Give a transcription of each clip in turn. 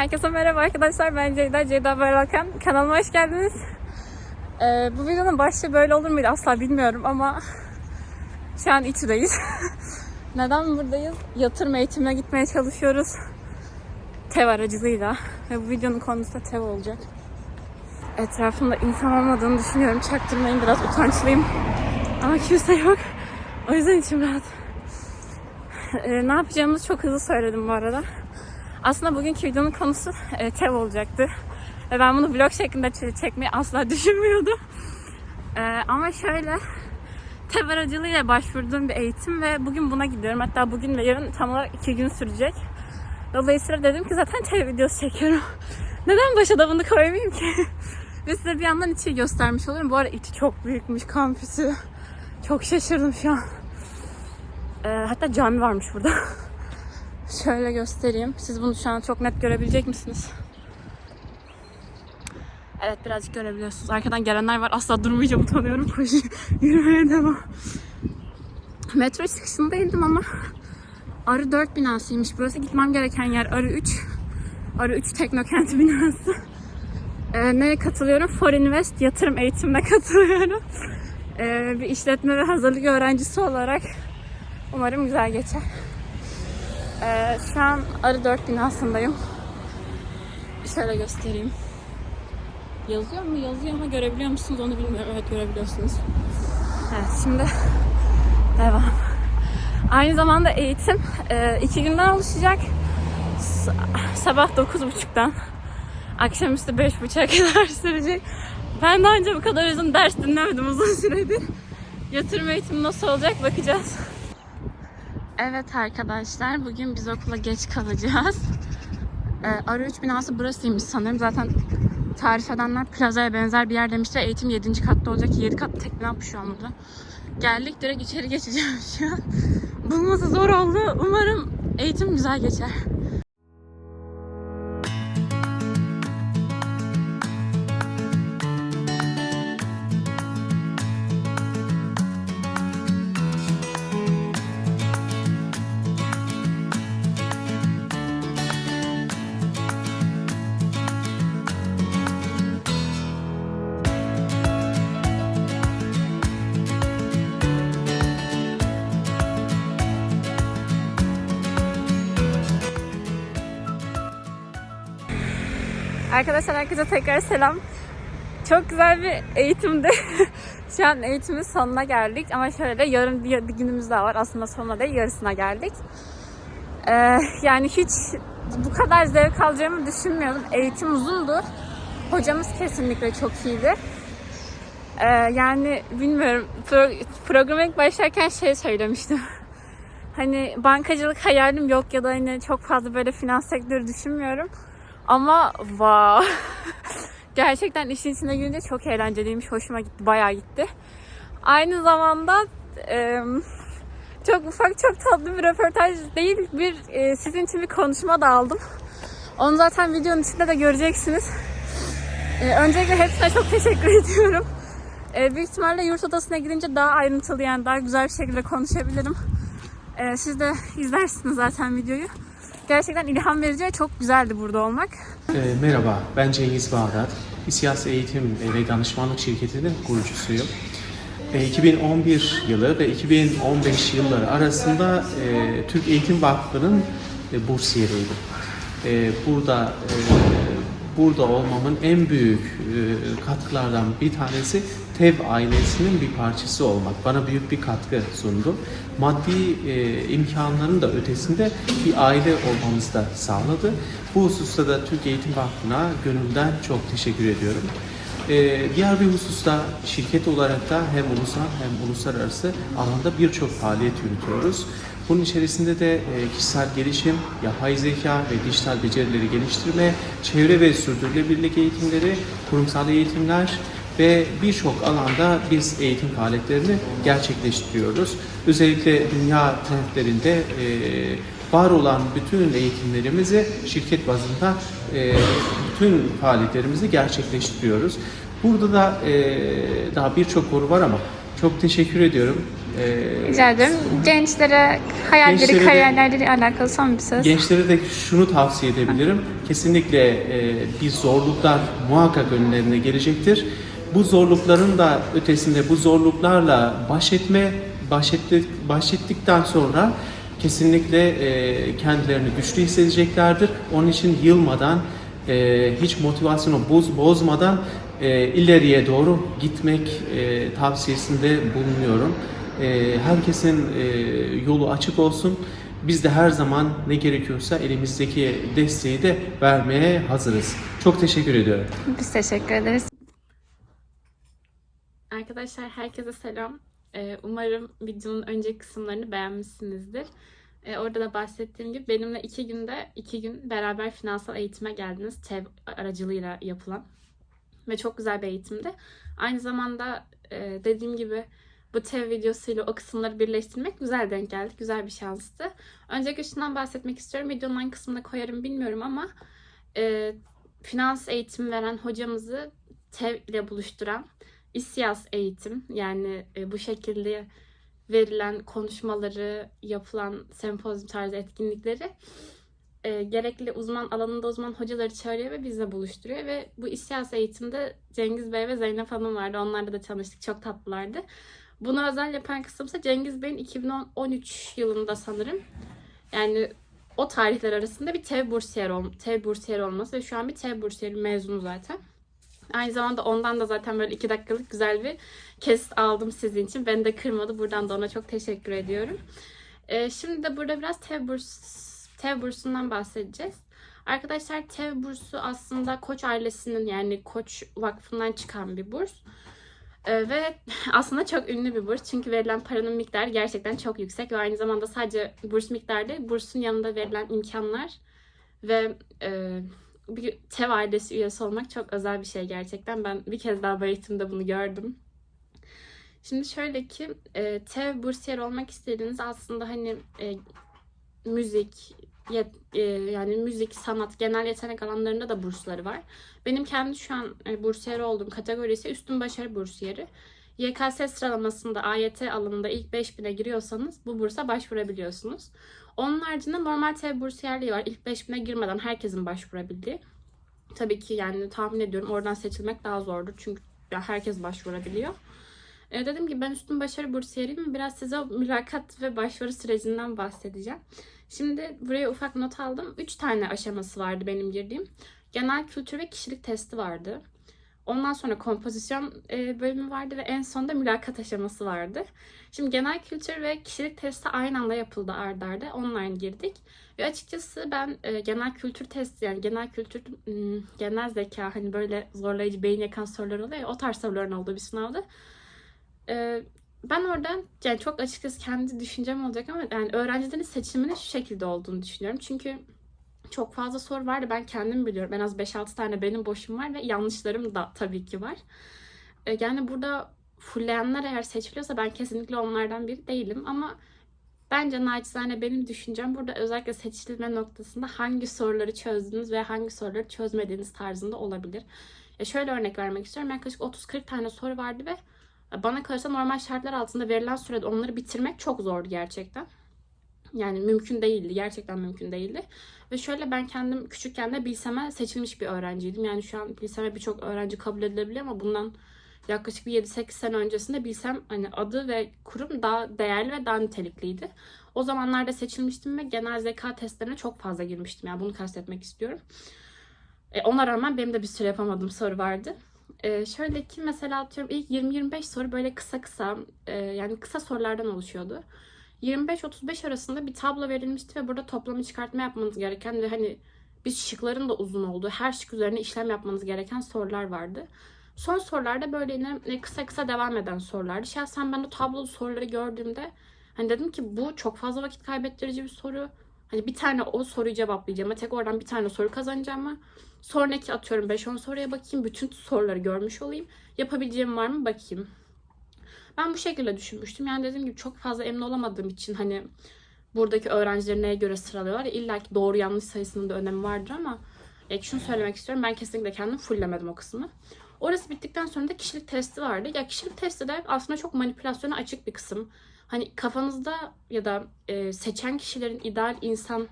Herkese merhaba arkadaşlar. Ben Ceyda, Ceyda Beralkan. Kanalıma hoş geldiniz. Ee, bu videonun başlığı böyle olur muydu asla bilmiyorum ama şu an İTÜ'deyiz. Neden buradayız? Yatırım eğitimine gitmeye çalışıyoruz. TEV aracılığıyla. Ve bu videonun konusu da TEV olacak. Etrafımda insan olmadığını düşünüyorum. Çaktırmayın biraz utançlıyım. Ama kimse yok. O yüzden içim rahat. Ee, ne yapacağımızı çok hızlı söyledim bu arada. Aslında bugünkü videonun konusu e, TEV olacaktı. Ve ben bunu vlog şeklinde çekmeyi asla düşünmüyordum. E, ama şöyle TEV aracılığıyla başvurduğum bir eğitim ve bugün buna gidiyorum. Hatta bugün ve yarın tam olarak iki gün sürecek. Dolayısıyla dedim ki zaten TEV videosu çekiyorum. Neden başa da bunu koymayayım ki? ve size bir yandan içi göstermiş olurum. Bu arada içi çok büyükmüş kampüsü. Çok şaşırdım şu an. E, hatta cami varmış burada. Şöyle göstereyim. Siz bunu şu an çok net görebilecek misiniz? Evet birazcık görebiliyorsunuz. Arkadan gelenler var. Asla durmayacağım utanıyorum. Koşu yürümeye devam. Metro çıkışındaydım ama Arı 4 binasıymış. Burası gitmem gereken yer Arı 3. Arı 3 Teknokent binası. Ee, neye katılıyorum? For Invest yatırım eğitimine katılıyorum. Ee, bir işletme ve hazırlık öğrencisi olarak umarım güzel geçer. Ee, şu an Arı 4 binasındayım. Şöyle göstereyim. Yazıyor mu? Yazıyor ama görebiliyor musunuz onu bilmiyorum. Evet görebiliyorsunuz. Evet şimdi devam. Aynı zamanda eğitim e, iki günden oluşacak. Sabah 9.30'dan akşamüstü 5.30'a kadar sürecek. Ben daha önce bu kadar uzun ders dinlemedim uzun süredir. Yatırım eğitimi nasıl olacak bakacağız. Evet arkadaşlar bugün biz okula geç kalacağız. Ee, Arı 3 binası burasıymış sanırım. Zaten tarif edenler plazaya benzer bir yer demişler. Eğitim 7. katta olacak. 7 kat tek yapmış şu an burada. Geldik direkt içeri geçeceğim şu an. Bulması zor oldu. Umarım eğitim güzel geçer. Arkadaşlar herkese tekrar selam. Çok güzel bir eğitimdi. Şu an eğitimin sonuna geldik ama şöyle yarın bir, bir günümüz daha var. Aslında sonuna değil yarısına geldik. Ee, yani hiç bu kadar zevk alacağımı düşünmüyordum. Eğitim uzundu. Hocamız kesinlikle çok iyiydi. Ee, yani bilmiyorum pro, programa ilk başlarken şey söylemiştim. Hani bankacılık hayalim yok ya da hani çok fazla böyle finans sektörü düşünmüyorum. Ama wow. Gerçekten işin içine girince çok eğlenceliymiş. Hoşuma gitti. Bayağı gitti. Aynı zamanda e, çok ufak çok tatlı bir röportaj değil. Bir e, sizin için bir konuşma da aldım. Onu zaten videonun içinde de göreceksiniz. E, öncelikle hepsine çok teşekkür ediyorum. E, büyük ihtimalle yurt odasına gidince daha ayrıntılı yani daha güzel bir şekilde konuşabilirim. E, siz de izlersiniz zaten videoyu. Gerçekten ilham verici ve çok güzeldi burada olmak. E, merhaba, ben Cengiz Bağdat. İSİAS Eğitim ve Danışmanlık Şirketi'nin kurucusuyum. E, 2011 yılı ve 2015 yılları arasında e, Türk Eğitim Vakfı'nın e, bursiyeriydim. E, burada e, burada olmamın en büyük e, katkılardan bir tanesi TEV ailesinin bir parçası olmak. Bana büyük bir katkı sundu. Maddi e, imkanların da ötesinde bir aile olmamızı da sağladı. Bu hususta da Türk Eğitim Vakfı'na gönülden çok teşekkür ediyorum. Ee, diğer bir hususta şirket olarak da hem ulusal hem uluslararası alanda birçok faaliyet yürütüyoruz. Bunun içerisinde de e, kişisel gelişim, yapay zeka ve dijital becerileri geliştirme, çevre ve sürdürülebilirlik eğitimleri, kurumsal eğitimler ve birçok alanda biz eğitim faaliyetlerini gerçekleştiriyoruz. Özellikle dünya trendlerinde e, var olan bütün eğitimlerimizi şirket bazında e, bütün faaliyetlerimizi gerçekleştiriyoruz. Burada da daha birçok konu var ama Çok teşekkür ediyorum. Ee, Rica ederim. Gençlere hayalleri, Gençlere de- alakalı son bir söz. Gençlere de şunu tavsiye edebilirim. Kesinlikle e, bir zorluklar muhakkak önlerine gelecektir. Bu zorlukların da ötesinde bu zorluklarla baş etme, baş, etti, baş ettikten sonra kesinlikle e, kendilerini güçlü hissedeceklerdir. Onun için yılmadan, e, hiç motivasyonu boz, bozmadan e, ileriye doğru gitmek e, tavsiyesinde bulunuyorum. E, herkesin e, yolu açık olsun. Biz de her zaman ne gerekiyorsa elimizdeki desteği de vermeye hazırız. Çok teşekkür ediyorum. Biz teşekkür ederiz. Arkadaşlar herkese selam. Ee, umarım videonun önceki kısımlarını beğenmişsinizdir. Orada da bahsettiğim gibi benimle iki günde iki gün beraber finansal eğitime geldiniz. TEV aracılığıyla yapılan. Ve çok güzel bir eğitimdi. Aynı zamanda e, dediğim gibi bu TEV videosuyla o kısımları birleştirmek güzel denk geldi. Güzel bir şanstı. Öncelikle şundan bahsetmek istiyorum. Videonun hangi kısmına koyarım bilmiyorum ama e, finans eğitimi veren hocamızı TEV ile buluşturan İSİAS eğitim yani e, bu şekilde verilen konuşmaları, yapılan sempozyum tarzı etkinlikleri e, gerekli uzman alanında uzman hocaları çağırıyor ve bizle buluşturuyor ve bu İSİAS eğitimde Cengiz Bey ve Zeynep Hanım vardı. Onlarla da tanıştık. Çok tatlılardı. Bunu özel yapan kısımsa Cengiz Bey'in 2013 yılında sanırım yani o tarihler arasında bir TEV bursiyer, ol, TEV bursiyer olması ve şu an bir TEV bursiyeri mezunu zaten. Aynı zamanda ondan da zaten böyle iki dakikalık güzel bir kesit aldım sizin için. Beni de kırmadı. Buradan da ona çok teşekkür ediyorum. Ee, şimdi de burada biraz TEV, burs, TEV bursundan bahsedeceğiz. Arkadaşlar TEV bursu aslında Koç ailesinin yani Koç Vakfı'ndan çıkan bir burs. Ee, ve aslında çok ünlü bir burs. Çünkü verilen paranın miktarı gerçekten çok yüksek. Ve aynı zamanda sadece burs miktarı değil, bursun yanında verilen imkanlar ve e, bir TEV ailesi üyesi olmak çok özel bir şey gerçekten. Ben bir kez daha eğitimde bunu gördüm. Şimdi şöyle ki e, TEV bursiyer olmak istediğiniz aslında hani e, müzik, yet- e, yani müzik, sanat, genel yetenek alanlarında da bursları var. Benim kendi şu an e, bursiyer olduğum kategori ise üstün başarı bursiyeri. YKS sıralamasında AYT alanında ilk 5000'e giriyorsanız bu bursa başvurabiliyorsunuz. Onun haricinde normal TEV bursiyerliği var. İlk 5000'e girmeden herkesin başvurabildiği. Tabii ki yani tahmin ediyorum oradan seçilmek daha zordur. Çünkü herkes başvurabiliyor. E, dediğim gibi ben üstün başarı bursiyeriyim. Biraz size mülakat ve başvuru sürecinden bahsedeceğim. Şimdi buraya ufak not aldım. Üç tane aşaması vardı benim girdiğim. Genel kültür ve kişilik testi vardı. Ondan sonra kompozisyon e, bölümü vardı ve en sonunda mülakat aşaması vardı. Şimdi genel kültür ve kişilik testi aynı anda yapıldı ard arda. Online girdik. Ve açıkçası ben e, genel kültür testi yani genel kültür hmm, genel zeka hani böyle zorlayıcı beyin yakan sorular oluyor ya o tarz soruların olduğu bir sınavdı. Ben oradan yani çok açıkçası kendi düşüncem olacak ama yani öğrencilerin seçiminin şu şekilde olduğunu düşünüyorum. Çünkü çok fazla soru vardı. Ben kendim biliyorum. En az 5-6 tane benim boşum var ve yanlışlarım da tabii ki var. E, yani burada fullleyenler eğer seçiliyorsa ben kesinlikle onlardan biri değilim ama bence naçizane benim düşüncem burada özellikle seçilme noktasında hangi soruları çözdünüz ve hangi soruları çözmediğiniz tarzında olabilir. E şöyle örnek vermek istiyorum. Yaklaşık 30-40 tane soru vardı ve bana kalırsa normal şartlar altında verilen sürede onları bitirmek çok zordu gerçekten. Yani mümkün değildi. Gerçekten mümkün değildi. Ve şöyle ben kendim küçükken de Bilsem'e seçilmiş bir öğrenciydim. Yani şu an Bilsem'e birçok öğrenci kabul edilebiliyor ama bundan yaklaşık bir 7-8 sene öncesinde Bilsem hani adı ve kurum daha değerli ve daha nitelikliydi. O zamanlarda seçilmiştim ve genel zeka testlerine çok fazla girmiştim. Yani bunu kastetmek istiyorum. E, ona rağmen benim de bir süre yapamadığım soru vardı. E, şöyle ki mesela atıyorum ilk 20-25 soru böyle kısa kısa e, yani kısa sorulardan oluşuyordu. 25-35 arasında bir tablo verilmişti ve burada toplamı çıkartma yapmanız gereken ve hani bir şıkların da uzun olduğu, her şık üzerine işlem yapmanız gereken sorular vardı. Son sorularda böyle yine kısa kısa devam eden sorulardı. Şahsen ben o tablolu soruları gördüğümde hani dedim ki bu çok fazla vakit kaybettirici bir soru. Hani bir tane o soruyu cevaplayacağım. Tek oradan bir tane soru kazanacağım ama sonraki atıyorum 5-10 soruya bakayım. Bütün soruları görmüş olayım. Yapabileceğim var mı bakayım. Ben bu şekilde düşünmüştüm. Yani dediğim gibi çok fazla emin olamadığım için hani buradaki öğrencileri neye göre sıralıyorlar. İlla ki doğru yanlış sayısının da önemi vardır ama ya şunu söylemek istiyorum. Ben kesinlikle kendim fulllemedim o kısmı. Orası bittikten sonra da kişilik testi vardı. Ya kişilik testi de aslında çok manipülasyona açık bir kısım. Hani kafanızda ya da e, seçen kişilerin ideal insan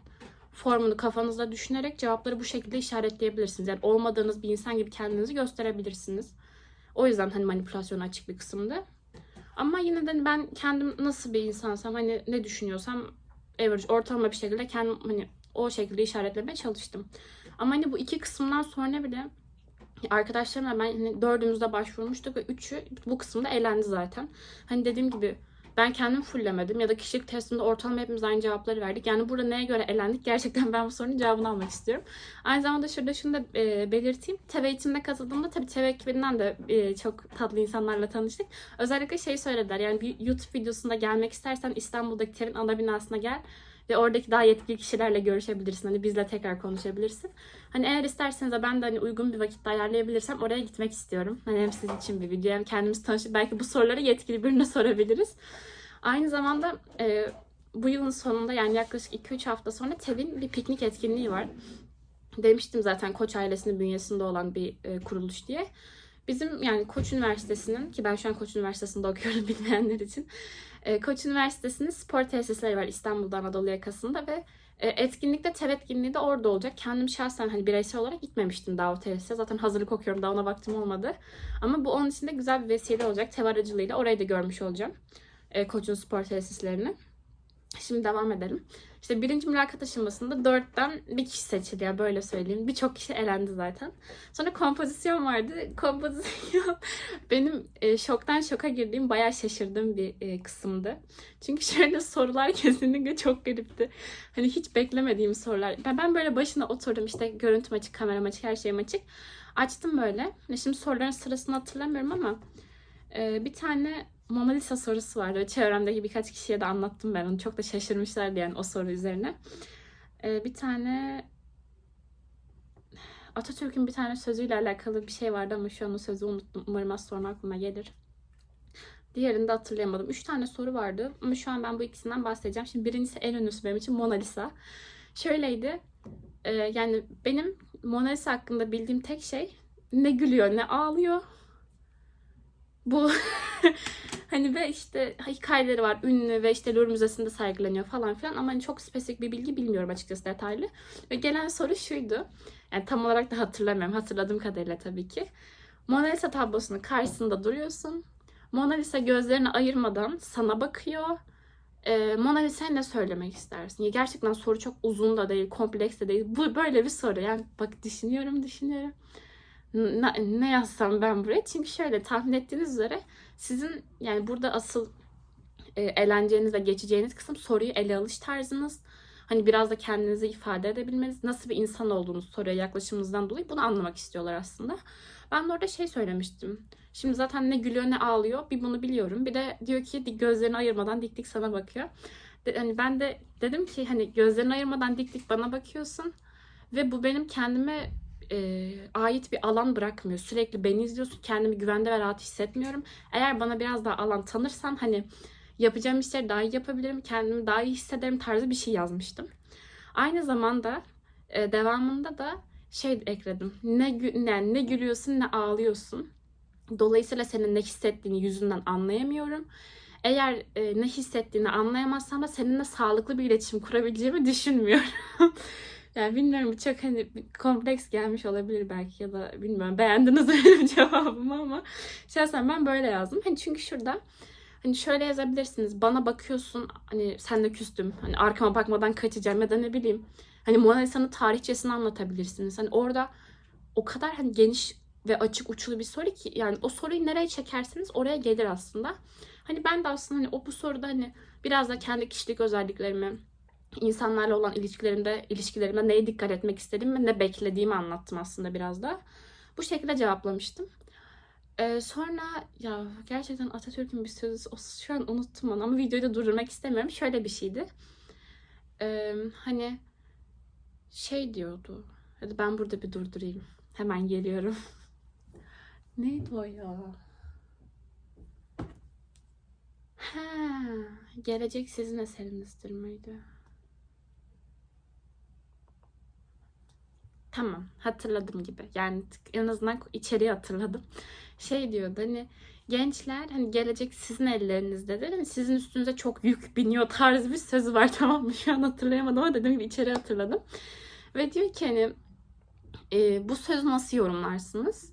formunu kafanızda düşünerek cevapları bu şekilde işaretleyebilirsiniz. Yani olmadığınız bir insan gibi kendinizi gösterebilirsiniz. O yüzden hani manipülasyona açık bir kısımdı. Ama yine de ben kendim nasıl bir insansam hani ne düşünüyorsam average ortalama bir şekilde kendim hani o şekilde işaretlemeye çalıştım. Ama hani bu iki kısımdan sonra bile arkadaşlarımla ben hani dördümüzde başvurmuştuk ve üçü bu kısımda elendi zaten. Hani dediğim gibi ben kendim fulllemedim ya da kişilik testinde ortalama hepimiz aynı cevapları verdik. Yani burada neye göre elendik gerçekten ben bu sorunun cevabını almak istiyorum. Aynı zamanda şurada şunu da e, belirteyim. TEV eğitimine katıldığımda tabii TEV ekibinden de e, çok tatlı insanlarla tanıştık. Özellikle şey söylediler yani bir YouTube videosunda gelmek istersen İstanbul'daki TEV'in ana binasına gel ve oradaki daha yetkili kişilerle görüşebilirsin. Hani bizle tekrar konuşabilirsin. Hani eğer isterseniz de ben de hani uygun bir vakitte ayarlayabilirsem oraya gitmek istiyorum. Hani hem sizin için bir video hem kendimiz tanışıp belki bu soruları yetkili birine sorabiliriz. Aynı zamanda e, bu yılın sonunda yani yaklaşık 2-3 hafta sonra TEV'in bir piknik etkinliği var. Demiştim zaten Koç ailesinin bünyesinde olan bir e, kuruluş diye. Bizim yani Koç Üniversitesi'nin ki ben şu an Koç Üniversitesi'nde okuyorum bilmeyenler için. E, Koç Üniversitesi'nin spor tesisleri var İstanbul'da Anadolu yakasında ve e, etkinlikte TEV etkinliği de orada olacak. Kendim şahsen hani bireysel olarak gitmemiştim daha o tesise. Zaten hazırlık okuyorum daha ona vaktim olmadı. Ama bu onun için de güzel bir vesile olacak. TEV aracılığıyla orayı da görmüş olacağım. E, Koç'un spor tesislerini. Şimdi devam edelim. İşte birinci mülakat aşamasında dörtten bir kişi seçildi ya böyle söyleyeyim. Birçok kişi elendi zaten. Sonra kompozisyon vardı. Kompozisyon benim e, şoktan şoka girdiğim bayağı şaşırdığım bir e, kısımdı. Çünkü şöyle sorular kesinlikle çok garipti. Hani hiç beklemediğim sorular. Ben, ben böyle başına oturdum işte görüntüm açık, kameram açık, her şeyim açık. Açtım böyle. Şimdi soruların sırasını hatırlamıyorum ama e, bir tane Mona Lisa sorusu vardı. Çevremdeki birkaç kişiye de anlattım ben onu. Çok da şaşırmışlardı yani o soru üzerine. Ee, bir tane Atatürk'ün bir tane sözüyle alakalı bir şey vardı ama şu an o sözü unuttum. Umarım az sonra aklıma gelir. Diğerini de hatırlayamadım. Üç tane soru vardı ama şu an ben bu ikisinden bahsedeceğim. Şimdi birincisi en ünlüsü benim için Mona Lisa. Şöyleydi. e, yani benim Mona Lisa hakkında bildiğim tek şey ne gülüyor ne ağlıyor. Bu Hani ve işte hikayeleri var ünlü ve işte Louvre Müzesi'nde sergileniyor falan filan ama hani çok spesifik bir bilgi bilmiyorum açıkçası detaylı. Ve gelen soru şuydu. Yani tam olarak da hatırlamıyorum. Hatırladığım kadarıyla tabii ki. Mona Lisa tablosunun karşısında duruyorsun. Mona Lisa gözlerini ayırmadan sana bakıyor. Ee, Mona Lisa'ya ne söylemek istersin? Ya gerçekten soru çok uzun da değil, kompleks de değil. Bu böyle bir soru. Yani bak düşünüyorum, düşünüyorum. Ne, ne yazsam ben buraya? Çünkü şöyle tahmin ettiğiniz üzere sizin yani burada asıl e, eğleneceğiniz ve geçeceğiniz kısım soruyu ele alış tarzınız. Hani biraz da kendinizi ifade edebilmeniz, nasıl bir insan olduğunuz soruya yaklaşımınızdan dolayı bunu anlamak istiyorlar aslında. Ben de orada şey söylemiştim. Şimdi zaten ne gülüyor ne ağlıyor. Bir bunu biliyorum. Bir de diyor ki gözlerini ayırmadan dik dik sana bakıyor. De, hani ben de dedim ki hani gözlerini ayırmadan dik dik bana bakıyorsun. Ve bu benim kendime e, ait bir alan bırakmıyor. Sürekli beni izliyorsun. Kendimi güvende ve rahat hissetmiyorum. Eğer bana biraz daha alan tanırsan hani yapacağım işleri daha iyi yapabilirim. Kendimi daha iyi hissederim tarzı bir şey yazmıştım. Aynı zamanda e, devamında da şey ekledim. Ne, ne, ne gülüyorsun ne ağlıyorsun. Dolayısıyla senin ne hissettiğini yüzünden anlayamıyorum. Eğer e, ne hissettiğini anlayamazsam da seninle sağlıklı bir iletişim kurabileceğimi düşünmüyorum. Yani bilmiyorum çok hani kompleks gelmiş olabilir belki ya da bilmiyorum beğendiniz benim cevabımı ama şahsen ben böyle yazdım. Hani çünkü şurada hani şöyle yazabilirsiniz. Bana bakıyorsun hani sen de küstüm. Hani arkama bakmadan kaçacağım ya da ne bileyim. Hani Mona Lisa'nın tarihçesini anlatabilirsiniz. Hani orada o kadar hani geniş ve açık uçlu bir soru ki yani o soruyu nereye çekerseniz oraya gelir aslında. Hani ben de aslında hani o bu soruda hani biraz da kendi kişilik özelliklerimi insanlarla olan ilişkilerimde, ilişkilerime neye dikkat etmek istediğimi ve ne beklediğimi anlattım aslında biraz da. Bu şekilde cevaplamıştım. Ee, sonra ya gerçekten Atatürk'ün bir sözü şu an unuttum onu ama videoyu da durdurmak istemiyorum. Şöyle bir şeydi. Ee, hani şey diyordu. Hadi ben burada bir durdurayım. Hemen geliyorum. Neydi o ya? Ha, gelecek sizin eserinizdir miydi? Tamam hatırladım gibi. Yani en azından içeriği hatırladım. Şey diyordu hani gençler hani gelecek sizin ellerinizdedir. Hani sizin üstünüze çok yük biniyor tarzı bir sözü var tamam mı? Şu an hatırlayamadım ama dediğim gibi içeri hatırladım. Ve diyor ki hani e, bu sözü nasıl yorumlarsınız?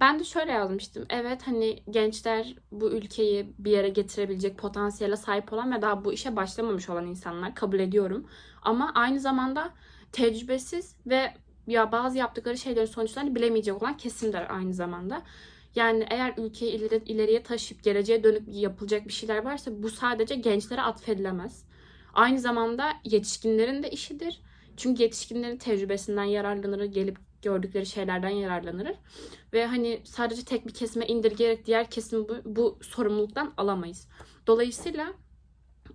Ben de şöyle yazmıştım. Evet hani gençler bu ülkeyi bir yere getirebilecek potansiyele sahip olan ve daha bu işe başlamamış olan insanlar kabul ediyorum. Ama aynı zamanda tecrübesiz ve ya bazı yaptıkları şeylerin sonuçlarını bilemeyecek olan kesimler aynı zamanda. Yani eğer ülkeyi ileri, ileriye taşıyıp geleceğe dönük yapılacak bir şeyler varsa bu sadece gençlere atfedilemez. Aynı zamanda yetişkinlerin de işidir. Çünkü yetişkinlerin tecrübesinden yararlanır, gelip gördükleri şeylerden yararlanır. Ve hani sadece tek bir kesime indirgeyerek diğer kesim bu, bu sorumluluktan alamayız. Dolayısıyla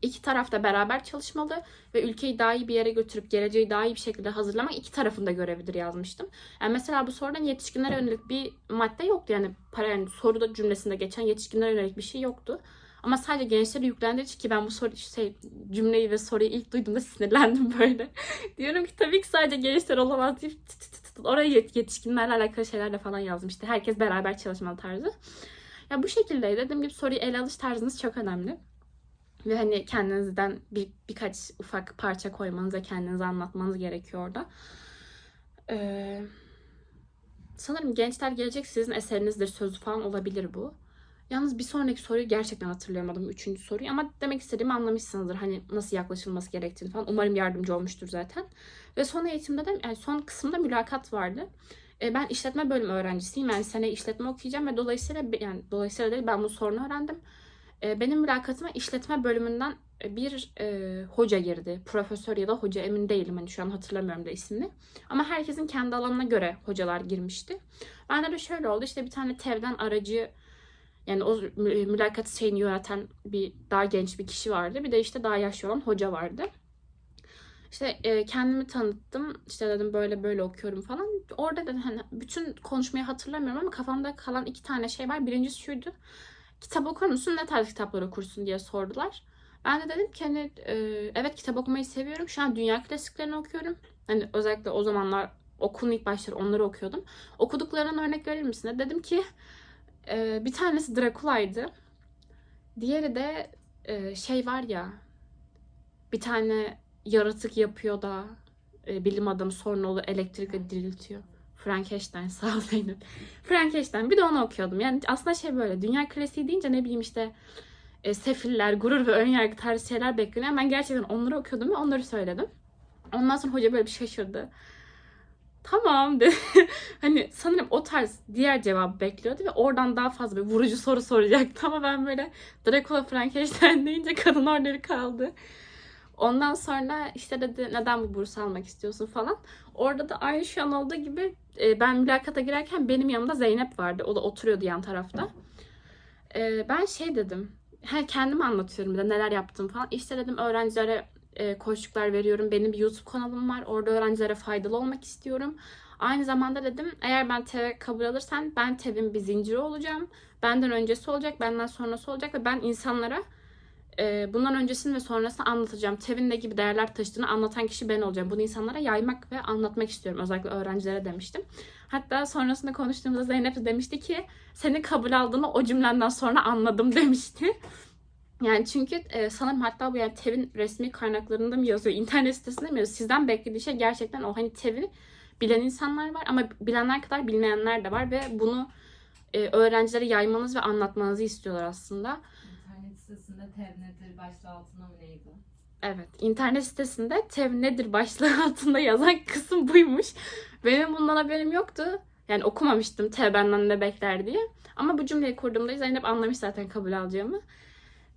iki taraf da beraber çalışmalı ve ülkeyi daha iyi bir yere götürüp geleceği daha iyi bir şekilde hazırlamak iki tarafın da görevidir yazmıştım. Yani mesela bu sorudan yetişkinlere yönelik bir madde yoktu. Yani para yani soruda cümlesinde geçen yetişkinlere yönelik bir şey yoktu. Ama sadece gençlere yüklendiği ki ben bu soru şey, cümleyi ve soruyu ilk duyduğumda sinirlendim böyle. Diyorum ki tabii ki sadece gençler olamaz deyip oraya yet- yetişkinlerle alakalı şeylerle falan yazmıştı. Herkes beraber çalışmalı tarzı. Ya bu şekildeydi. Dediğim gibi soruyu ele alış tarzınız çok önemli. Ve hani kendinizden bir birkaç ufak parça koymanız ve kendinize anlatmanız gerekiyor orada. Ee, sanırım gençler gelecek sizin eserinizdir sözü falan olabilir bu. Yalnız bir sonraki soruyu gerçekten hatırlayamadım. Üçüncü soruyu ama demek istediğimi anlamışsınızdır. Hani nasıl yaklaşılması gerektiğini falan. Umarım yardımcı olmuştur zaten. Ve son eğitimde de yani son kısımda mülakat vardı. E, ben işletme bölümü öğrencisiyim. Yani sene işletme okuyacağım ve dolayısıyla yani dolayısıyla değil ben bu sorunu öğrendim. E, benim mülakatıma işletme bölümünden bir e, hoca girdi. Profesör ya da hoca emin değilim. Hani şu an hatırlamıyorum da ismini. Ama herkesin kendi alanına göre hocalar girmişti. Bende de şöyle oldu. İşte bir tane TEV'den aracı yani o mü- mülakat şeyini yöneten bir daha genç bir kişi vardı. Bir de işte daha yaşlı olan hoca vardı. İşte e, kendimi tanıttım. İşte dedim böyle böyle okuyorum falan. Orada da hani bütün konuşmayı hatırlamıyorum ama kafamda kalan iki tane şey var. Birincisi şuydu. Kitap okur musun? Ne tarz kitaplar okursun diye sordular. Ben de dedim ki hani e, evet kitap okumayı seviyorum. Şu an dünya klasiklerini okuyorum. Hani özellikle o zamanlar okulun ilk başları onları okuyordum. Okuduklarından örnek verir misin? Dedim ki e, bir tanesi Drakula'ydı. Diğeri de e, şey var ya bir tane yaratık yapıyor da bilim adamı sonra onu elektrikle diriltiyor. Frankenstein sağ ol Zeynep. Frankenstein bir de onu okuyordum. Yani aslında şey böyle dünya klasiği deyince ne bileyim işte e, sefiller, gurur ve önyargı tarzı şeyler bekleniyor. Ben gerçekten onları okuyordum ve onları söyledim. Ondan sonra hoca böyle bir şaşırdı. Tamam dedi. hani sanırım o tarz diğer cevabı bekliyordu ve oradan daha fazla bir vurucu soru soracaktı ama ben böyle Dracula Frankenstein deyince kadın orada kaldı. Ondan sonra işte dedi neden bu burs almak istiyorsun falan. Orada da aynı şu an olduğu gibi e, ben mülakata girerken benim yanımda Zeynep vardı. O da oturuyordu yan tarafta. E, ben şey dedim. He, kendimi anlatıyorum bir de neler yaptım falan. İşte dedim öğrencilere e, veriyorum. Benim bir YouTube kanalım var. Orada öğrencilere faydalı olmak istiyorum. Aynı zamanda dedim eğer ben TEV'e kabul alırsan ben TEV'in bir zinciri olacağım. Benden öncesi olacak, benden sonrası olacak ve ben insanlara e, bundan öncesini ve sonrasını anlatacağım. TEV'in ne gibi değerler taşıdığını anlatan kişi ben olacağım. Bunu insanlara yaymak ve anlatmak istiyorum. Özellikle öğrencilere demiştim. Hatta sonrasında konuştuğumuzda Zeynep de demişti ki seni kabul aldığını o cümlenden sonra anladım demişti. Yani çünkü e, sanırım hatta bu yani TEV'in resmi kaynaklarında mı yazıyor, internet sitesinde mi yazıyor? Sizden beklediği şey gerçekten o. Hani TEV'i bilen insanlar var ama bilenler kadar bilmeyenler de var ve bunu e, öğrencilere yaymanız ve anlatmanızı istiyorlar aslında. Sitesinde tev nedir başlığı altında mı neydi? Evet, internet sitesinde TEV nedir başlığı altında yazan kısım buymuş. Benim bundan haberim yoktu. Yani okumamıştım TEV benden ne bekler diye. Ama bu cümleyi kurduğumda Zeynep anlamış zaten kabul alacağımı.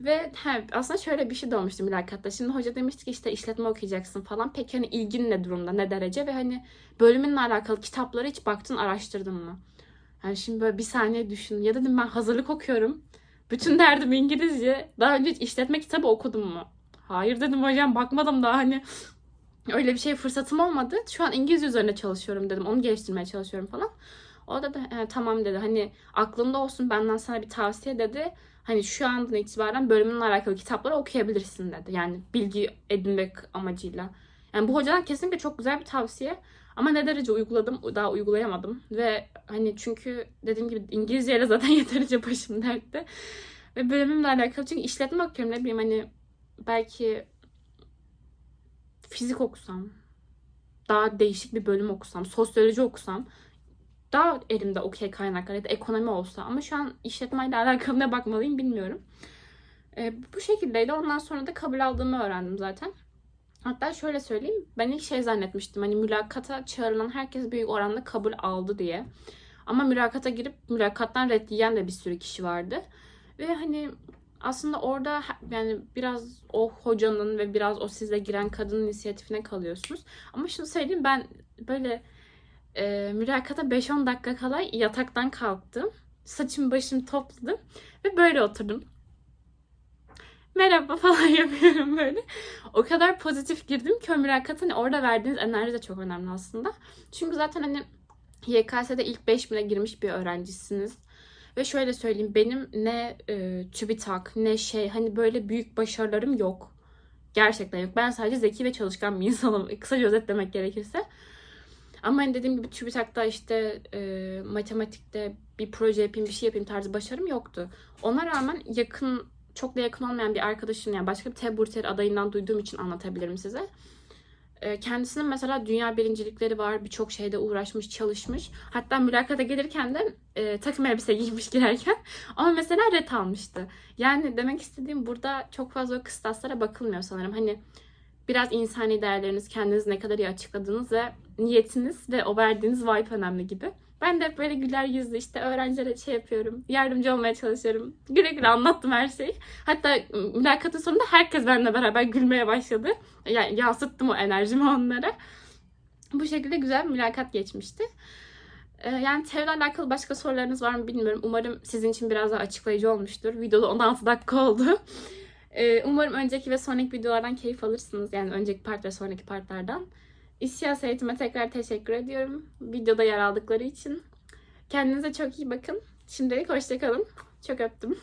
Ve he, aslında şöyle bir şey de olmuştu mülakatta. Şimdi hoca demişti ki işte işletme okuyacaksın falan. Peki hani ilgin ne durumda, ne derece ve hani bölümünle alakalı kitapları hiç baktın, araştırdın mı? Yani şimdi böyle bir saniye düşün. Ya dedim ben hazırlık okuyorum. Bütün derdim İngilizce. Daha önce hiç işletme kitabı okudum mu? Hayır dedim hocam bakmadım daha hani öyle bir şey fırsatım olmadı. Şu an İngilizce üzerine çalışıyorum dedim. Onu geliştirmeye çalışıyorum falan. O da, da "E, tamam dedi. Hani aklında olsun benden sana bir tavsiye dedi. Hani şu andan itibaren bölümünle alakalı kitapları okuyabilirsin dedi. Yani bilgi edinmek amacıyla. Yani bu hocadan kesinlikle çok güzel bir tavsiye. Ama ne derece uyguladım daha uygulayamadım. Ve hani çünkü dediğim gibi İngilizceyle zaten yeterince başım dertte. Ve bölümümle alakalı çünkü işletme okuyorum ne bileyim hani belki fizik okusam, daha değişik bir bölüm okusam, sosyoloji okusam daha elimde okey kaynaklar ya da ekonomi olsa ama şu an işletmeyle alakalı ne bakmalıyım bilmiyorum. Ee, bu şekildeydi. Ondan sonra da kabul aldığımı öğrendim zaten. Hatta şöyle söyleyeyim. Ben ilk şey zannetmiştim. Hani mülakata çağrılan herkes büyük oranda kabul aldı diye. Ama mülakata girip mülakattan red yiyen de bir sürü kişi vardı. Ve hani aslında orada yani biraz o hocanın ve biraz o sizle giren kadının inisiyatifine kalıyorsunuz. Ama şunu söyleyeyim ben böyle e, mülakata 5-10 dakika kala yataktan kalktım. Saçımı başımı topladım ve böyle oturdum. Merhaba falan yapıyorum böyle. O kadar pozitif girdim ki o mülakata hani orada verdiğiniz enerji de çok önemli aslında. Çünkü zaten hani YKS'de ilk 5000'e girmiş bir öğrencisiniz. Ve şöyle söyleyeyim benim ne e, TÜBİTAK ne şey hani böyle büyük başarılarım yok. Gerçekten yok. Ben sadece zeki ve çalışkan bir insanım. Kısaca özetlemek gerekirse. Ama hani dediğim gibi TÜBİTAK'ta işte e, matematikte bir proje yapayım, bir şey yapayım tarzı başarım yoktu. Ona rağmen yakın, çok da yakın olmayan bir arkadaşım yani başka bir teburter adayından duyduğum için anlatabilirim size. E, kendisinin mesela dünya birincilikleri var. Birçok şeyde uğraşmış, çalışmış. Hatta mülakata gelirken de e, takım elbise giymiş girerken. Ama mesela ret almıştı. Yani demek istediğim burada çok fazla o kıstaslara bakılmıyor sanırım. Hani biraz insani değerleriniz, kendinizi ne kadar iyi açıkladığınız ve niyetiniz ve o verdiğiniz vibe önemli gibi. Ben de hep böyle güler yüzlü işte öğrencilere şey yapıyorum. Yardımcı olmaya çalışıyorum. Güle güle anlattım her şeyi. Hatta mülakatın sonunda herkes benimle beraber gülmeye başladı. Yani yansıttım o enerjimi onlara. Bu şekilde güzel bir mülakat geçmişti. Ee, Yani TEV'le alakalı başka sorularınız var mı bilmiyorum. Umarım sizin için biraz daha açıklayıcı olmuştur. Videoda 16 dakika oldu. Ee, Umarım önceki ve sonraki videolardan keyif alırsınız. Yani önceki part ve sonraki partlardan. İSİAS eğitime tekrar teşekkür ediyorum. Videoda yer aldıkları için. Kendinize çok iyi bakın. Şimdilik hoşçakalın. Çok öptüm.